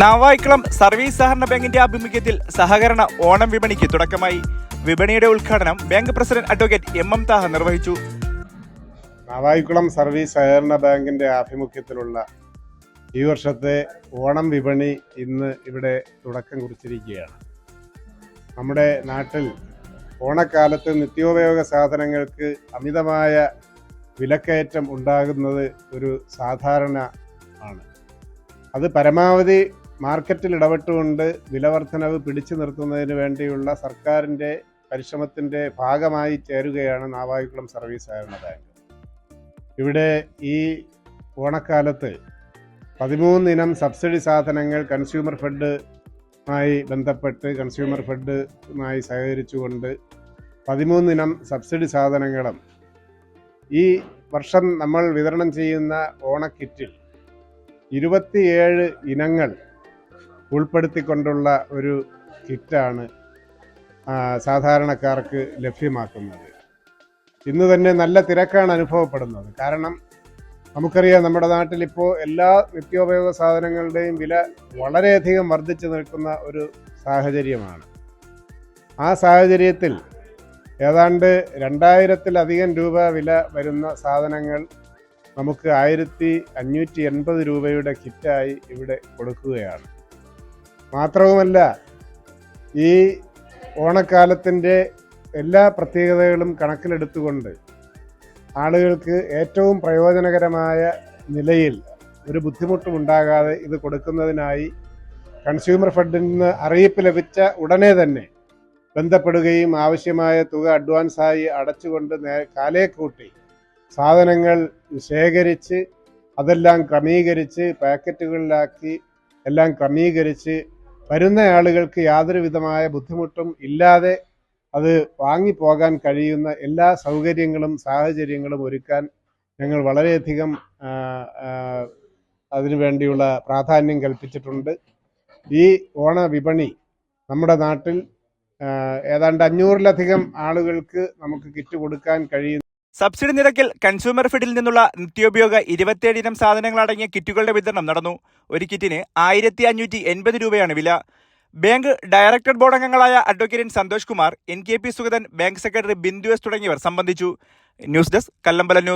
Navaikulam service സഹകരണ ബാങ്കിന്റെ ആഭിമുഖ്യത്തിൽ സഹകരണ ഓണം വിപണിക്ക് തുടക്കമായി. വിപണിയുടെ ഉദ്ഘാടനം bank president advocate M M Thaha നിർവഹിച്ചു. നാവായിക്കുളം സർവീസ് സഹകരണ ബാങ്കിന്റെ ആഭിമുഖ്യത്തിലുള്ള ഈ വർഷത്തെ ഓണം വിപണി ഇന്ന് ഇവിടെ തുടക്കം കുറിച്ചിരിക്കുകയാണ്. നമ്മുടെ നാട്ടിൽ ഓണക്കാലത്ത് നിത്യോപയോഗ സാധനങ്ങൾക്ക് അമിതമായ വിലക്കയറ്റം ഉണ്ടാകുന്നത് ഒരു സാധാരണ ആണ്. അത് പരമാവധി മാർക്കറ്റിൽ ഇടപെട്ടുകൊണ്ട് വിലവർധനവ് പിടിച്ചു നിർത്തുന്നതിന് വേണ്ടിയുള്ള സർക്കാരിന്റെ പരിശ്രമത്തിന്റെ ഭാഗമായി ചേരുകയാണ് നാവായിക്കുളം സർവീസ് സഹകരണ ബാങ്ക്. ഇവിടെ ഈ ഓണക്കാലത്ത് പതിമൂന്നിനം സബ്സിഡി സാധനങ്ങൾ കൺസ്യൂമർ ഫെഡുമായി ബന്ധപ്പെട്ട് കൺസ്യൂമർ ഫെഡുമായി സഹകരിച്ചുകൊണ്ട് പതിമൂന്നിനം സബ്സിഡി സാധനങ്ങളും ഈ വർഷം നമ്മൾ വിതരണം ചെയ്യുന്ന ഓണക്കിറ്റിൽ ഇരുപത്തിയേഴ് ഇനങ്ങൾ ഉൾപ്പെടുത്തിക്കൊണ്ടുള്ള ഒരു കിറ്റാണ് സാധാരണക്കാർക്ക് ലഭ്യമാക്കുന്നത്. ഇന്ന് തന്നെ നല്ല തിരക്കാണ് അനുഭവപ്പെടുന്നത്. കാരണം നമുക്കറിയാം നമ്മുടെ നാട്ടിൽ ഇപ്പോൾ എല്ലാ നിത്യോപയോഗ സാധനങ്ങളുടെയും വില വളരെയധികം വർദ്ധിച്ചു നിൽക്കുന്ന ഒരു സാഹചര്യമാണ്. ആ സാഹചര്യത്തിൽ ഏതാണ്ട് രണ്ടായിരത്തിലധികം രൂപ വില വരുന്ന സാധനങ്ങൾ നമുക്ക് ആയിരത്തി അഞ്ഞൂറ്റി എൺപത് രൂപയുടെ കിറ്റായി ഇവിടെ കൊടുക്കുകയാണ്. മാത്രവുമല്ല ഈ ഓണക്കാലത്തിന്റെ എല്ലാ പ്രത്യേകതകളും കണക്കിലെടുത്തുകൊണ്ട് ആളുകൾക്ക് ഏറ്റവും പ്രയോജനകരമായ നിലയിൽ ഒരു ബുദ്ധിമുട്ടും ഉണ്ടാകാതെ ഇത് കൊടുക്കുന്നതിനായി കൺസ്യൂമർ ഫെഡിൽ നിന്ന് അറിയിപ്പ് ലഭിച്ച ഉടനെ തന്നെ ബന്ധപ്പെടുകയും ആവശ്യമായ തുക അഡ്വാൻസായി അടച്ചുകൊണ്ട് കാലേ കൂട്ടി സാധനങ്ങൾ ശേഖരിച്ച് അതെല്ലാം ക്രമീകരിച്ച് പാക്കറ്റുകളിലാക്കി എല്ലാം ക്രമീകരിച്ച് വരുന്ന ആളുകൾക്ക് യാതൊരു വിധമായ ബുദ്ധിമുട്ടും ഇല്ലാതെ അത് വാങ്ങിപ്പോകാൻ കഴിയുന്ന എല്ലാ സൗകര്യങ്ങളും സാഹചര്യങ്ങളും ഒരുക്കാൻ ഞങ്ങൾ വളരെയധികം അതിനുവേണ്ടിയുള്ള പ്രാധാന്യം കൽപ്പിച്ചിട്ടുണ്ട്. ഈ ഓണ വിപണി നമ്മുടെ നാട്ടിൽ ഏതാണ്ട് അഞ്ഞൂറിലധികം ആളുകൾക്ക് നമുക്ക് കിറ്റ് കൊടുക്കാൻ കഴിയും സബ്സിഡി നിരക്കിൽ കൺസ്യൂമർ ഫെഡിൽ നിന്നുള്ള നിത്യോപയോഗ ഇരുപത്തിയേഴ് ഇനം സാധനങ്ങൾ അടങ്ങിയ കിറ്റുകളുടെ വിതരണം നടന്നു. ഒരു കിറ്റിന് ആയിരത്തി അഞ്ഞൂറ്റി എൺപത് രൂപയാണ് വില. ബാങ്ക് ഡയറക്ടർ ബോർഡ് അംഗങ്ങളായ advocate Santhosh Kumar N K P Sugathan bank secretary Bindu S തുടങ്ങിയവർ സംബന്ധിച്ചു. News desk Kallambala news.